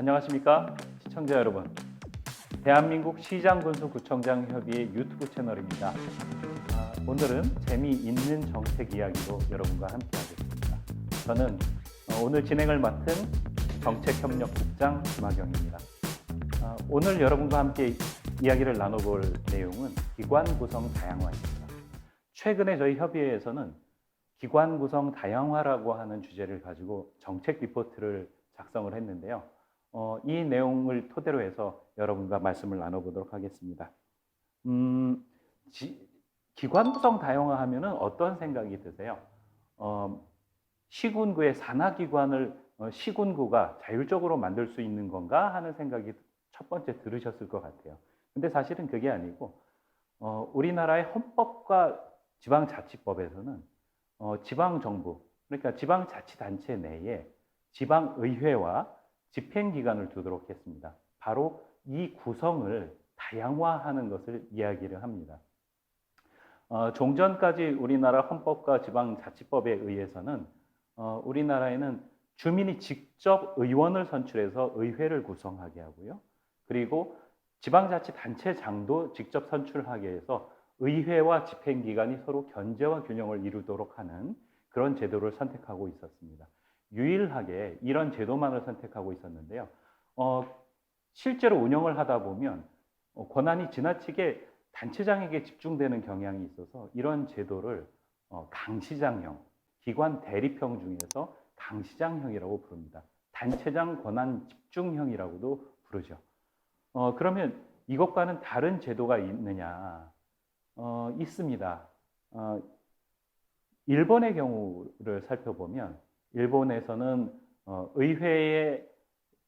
안녕하십니까 시청자 여러분. 대한민국 시장군수구청장 협의회 유튜브 채널입니다. 아, 오늘은 재미있는 정책 이야기로 여러분과 함께 하겠습니다. 저는 어, 오늘 진행을 맡은 정책협력국장 김학영입니다. 아, 오늘 여러분과 함께 이야기를 나눠볼 내용은 기관 구성 다양화입니다. 최근에 저희 협의회에서는 기관 구성 다양화라고 하는 주제를 가지고 정책 리포트를 작성을 했는데요. 어, 이 내용을 토대로 해서 여러분과 말씀을 나눠보도록 하겠습니다. 음, 지- 기관 구성 다양화하면은 어떤 생각이 드세요? 어, 시군구의 산하기관을 어, 시군구가 자율적으로 만들 수 있는 건가 하는 생각이 첫 번째 들으셨을 것 같아요. 근데 사실은 그게 아니고 어, 우리나라의 헌법과 지방자치법에서는 어, 지방정부 그러니까 지방자치단체 내에 지방의회와 집행기관을 두도록 했습니다. 바로 이 구성을 다양화하는 것을 이야기를 합니다. 어, 종전까지 우리나라 헌법과 지방자치법에 의해서는 어, 우리나라에는 주민이 직접 의원을 선출해서 의회를 구성하게 하고요. 그리고 지방자치단체장도 직접 선출하게 해서 의회와 집행기관이 서로 견제와 균형을 이루도록 하는 그런 제도를 선택하고 있었습니다. 유일하게 이런 제도만을 선택하고 있었는데요. 어, 실제로 운영을 하다 보면 어, 권한이 지나치게 단체장에게 집중되는 경향이 있어서 이런 제도를 어, 강시장형, 기관 대립형 중에서 강시장형이라고 부릅니다. 단체장 권한 집중형이라고도 부르죠. 어, 그러면 이것과는 다른 제도가 있느냐? 어, 있습니다. 어, 일본의 경우를 살펴보면 일본에서는 어, 의회의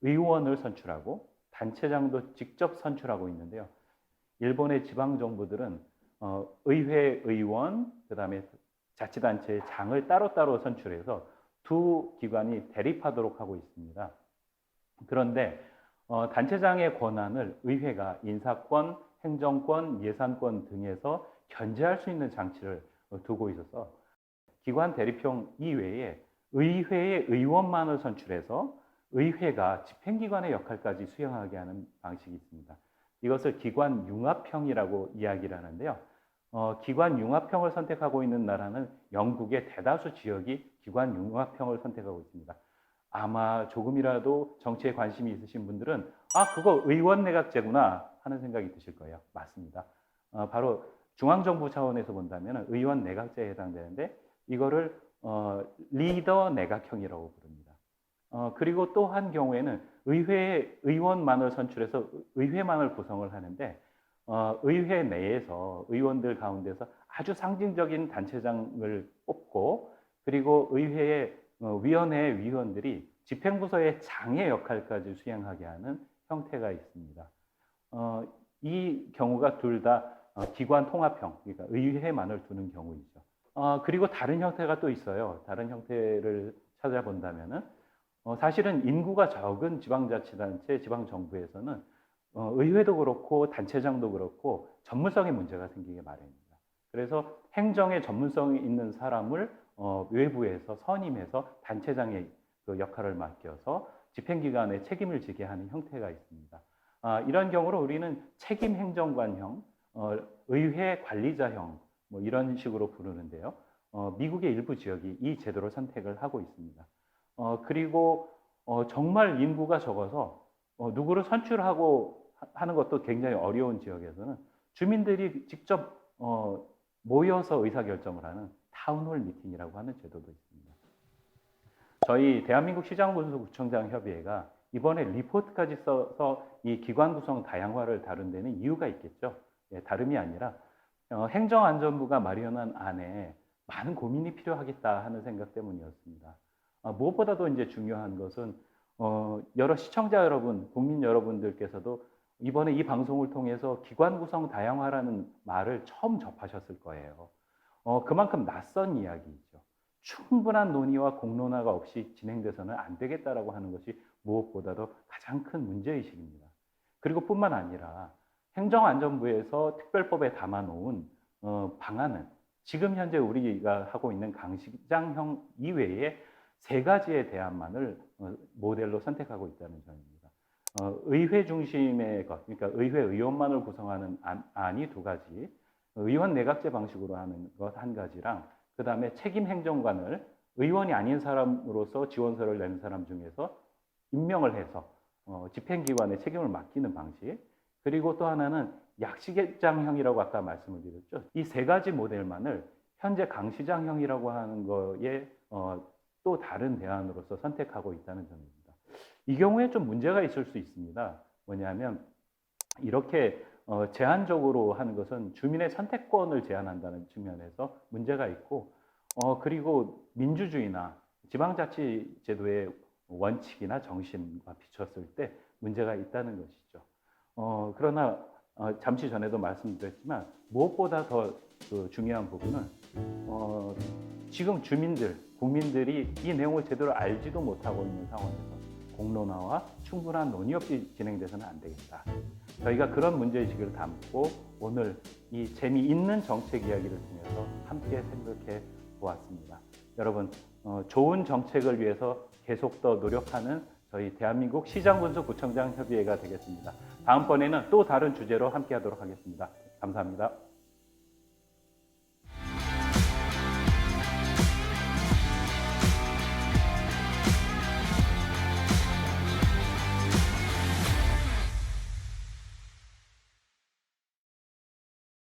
의원을 선출하고 단체장도 직접 선출하고 있는데요. 일본의 지방 정부들은 어, 의회 의원, 그다음에 자치단체의 장을 따로따로 선출해서 두 기관이 대립하도록 하고 있습니다. 그런데 어, 단체장의 권한을 의회가 인사권, 행정권, 예산권 등에서 견제할 수 있는 장치를 어, 두고 있어서 기관 대립형 이외에 의회의 의원만을 선출해서 의회가 집행기관의 역할까지 수행하게 하는 방식이 있습니다. 이것을 기관 융합형이라고 이야기를 하는데요. 어, 기관 융합형을 선택하고 있는 나라는 영국의 대다수 지역이 기관 융합형을 선택하고 있습니다. 아마 조금이라도 정치에 관심이 있으신 분들은 아 그거 의원 내각제구나 하는 생각이 드실 거예요. 맞습니다. 어, 바로 중앙정부 차원에서 본다면 의원 내각제에 해당되는데 이거를 어, 리더 내각형이라고 부릅니다. 어, 그리고 또 한 경우에는 의회 의원만을 선출해서 의회만을 구성을 하는데 어, 의회 내에서 의원들 가운데서 아주 상징적인 단체장을 뽑고 그리고 의회의 어, 위원회 위원들이 집행부서의 장의 역할까지 수행하게 하는 형태가 있습니다. 어, 이 경우가 둘다 어, 기관 통합형, 그러니까 의회만을 두는 경우이죠. 어, 그리고 다른 형태가 또 있어요. 다른 형태를 찾아본다면은 어, 사실은 인구가 적은 지방자치단체, 지방정부에서는 어, 의회도 그렇고 단체장도 그렇고 전문성의 문제가 생기게 마련입니다. 그래서 행정에 전문성이 있는 사람을 어, 외부에서 선임해서 단체장의 그 역할을 맡겨서 집행기관에 책임을 지게 하는 형태가 있습니다. 아, 이런 경우로 우리는 책임 행정관형, 어, 의회 관리자형 뭐 이런 식으로 부르는데요. 어, 미국의 일부 지역이 이 제도를 선택을 하고 있습니다. 어, 그리고 어, 정말 인구가 적어서 어, 누구를 선출하고 하- 하는 것도 굉장히 어려운 지역에서는 주민들이 직접 어, 모여서 의사결정을 하는 타운홀 미팅이라고 하는 제도도 있습니다. 저희 대한민국 시장군수구청장 협의회가 이번에 리포트까지 써서 이 기관 구성 다양화를 다룬 데는 이유가 있겠죠. 예, 다름이 아니라 어, 행정안전부가 마련한 안에 많은 고민이 필요하겠다 하는 생각 때문이었습니다. 아, 무엇보다도 이제 중요한 것은 어, 여러 시청자 여러분, 국민 여러분들께서도 이번에 이 방송을 통해서 기관 구성 다양화라는 말을 처음 접하셨을 거예요. 어, 그만큼 낯선 이야기이죠. 충분한 논의와 공론화가 없이 진행돼서는 안 되겠다라고 하는 것이 무엇보다도 가장 큰 문제의식입니다. 그리고 뿐만 아니라 행정안전부에서 특별법에 담아놓은 어, 방안은 지금 현재 우리가 하고 있는 강시장형 이외에 세 가지의 대안만을 어, 모델로 선택하고 있다는 점입니다. 어, 의회 중심의 것, 그러니까 의회 의원만을 구성하는 안, 안이 두 가지, 의원 내각제 방식으로 하는 것 한 가지랑 그 다음에 책임 행정관을 의원이 아닌 사람으로서 지원서를 내는 사람 중에서 임명을 해서 어, 집행기관에 책임을 맡기는 방식. 그리고 또 하나는 약시장형이라고 아까 말씀을 드렸죠. 이 세 가지 모델만을 현재 강시장형이라고 하는 거에 어, 또 다른 대안으로서 선택하고 있다는 점입니다. 이 경우에 좀 문제가 있을 수 있습니다. 뭐냐면 이렇게 어, 제한적으로 하는 것은 주민의 선택권을 제한한다는 측면에서 문제가 있고 어, 그리고 민주주의나 지방자치제도의 원칙이나 정신과 비쳤을 때 문제가 있다는 것이죠. 어, 그러나 어, 잠시 전에도 말씀드렸지만 무엇보다 더 그 중요한 부분은 어, 지금 주민들, 국민들이 이 내용을 제대로 알지도 못하고 있는 상황에서 공론화와 충분한 논의 없이 진행돼서는 안 되겠다. 저희가 그런 문제의식을 담고 오늘 이 재미있는 정책 이야기를 통해서 함께 생각해 보았습니다. 여러분, 어, 좋은 정책을 위해서 계속 더 노력하는 저희 대한민국 시장군수 구청장 협의회가 되겠습니다. 다음번에는 또 다른 주제로 함께 하도록 하겠습니다. 감사합니다.